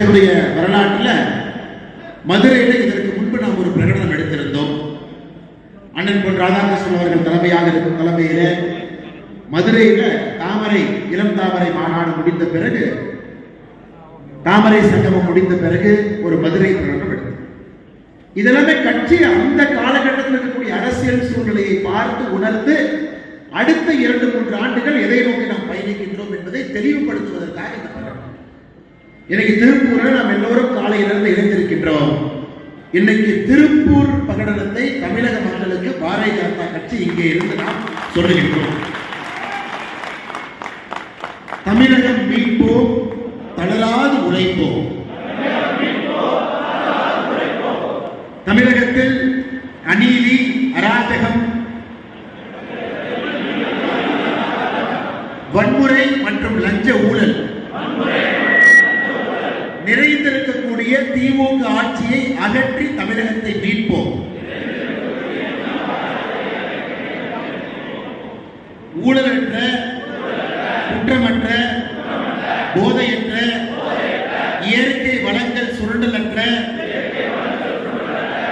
என்னுடைய வரலாற்றில் மதுரையில் இதற்கு முன்பு நாம் ஒரு பிரகடனம் எடுத்திருந்தோம். அண்ணன் பொன் ராதாகிருஷ்ணன் அவர்கள் தலைமையாக இருக்கும் தலைமையில மதுரையில தாமரை இளம் தாமரை மாநாடு முடிந்த பிறகு தாமரை சங்கமம் முடிந்த பிறகு ஒரு மதுரை பிரகடனம் எடுத்தோம். இதெல்லாமே கட்சி அந்த காலகட்டத்தில் இருக்கக்கூடிய அரசியல் சூழ்நிலையை பார்த்து உணர்ந்து அடுத்த இரண்டு மூன்று ஆண்டுகள் எதை நோக்கி நாம் பயணிக்கின்றோம் என்பதை தெளிவுபடுத்துவதற்காக இந்த இன்னைக்கு திருப்பூரில் நாம் எல்லோரும் காலையிலிருந்து இணைந்திருக்கின்றோம் இன்னைக்கு திருப்பூர் பிரகடனத்தை தமிழக மக்களுக்கு பாரதிய ஜனதா கட்சி இங்கே இருந்து நாம் சொல்லுகின்றோம். தமிழகம் மீட்போம் தளராது உழைப்போம். தமிழகத்தில் அநீதி அராஜகம் வன்முறை மற்றும் லஞ்ச ஊழல். நிறைந்திருக்கக்கூடிய திமுக ஆட்சியை அகற்றி தமிழகத்தை மீட்போம். ஊழலற்ற குற்றமற்ற போதையற்ற இயற்கை வளங்கள் சுரண்டலற்ற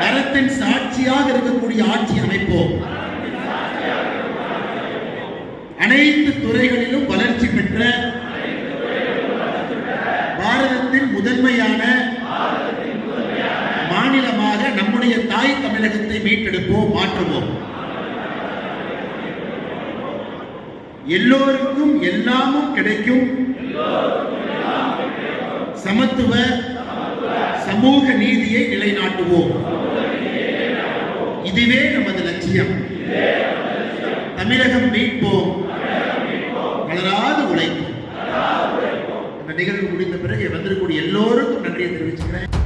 அறத்தின் சாட்சியாக இருக்கக்கூடிய ஆட்சி அமைப்போம். அனைத்து துறைகளிலும் வளர்ச்சி பெற்ற மீட்டெடுப்போம் மாற்றுவோம். எல்லோருக்கும் எல்லாமும் கிடைக்கும். சமத்துவ சமூக நீதியை நிலைநாட்டுவோம். இதுவே நமது லட்சியம். தமிழகம் மீட்போம். வளராது உழைப்போம். இந்த நிகழ்வு முடிந்த பிறகு வந்திருக்கக்கூடிய எல்லோருக்கும் நன்றியை தெரிவிச்சுக்கிறேன்.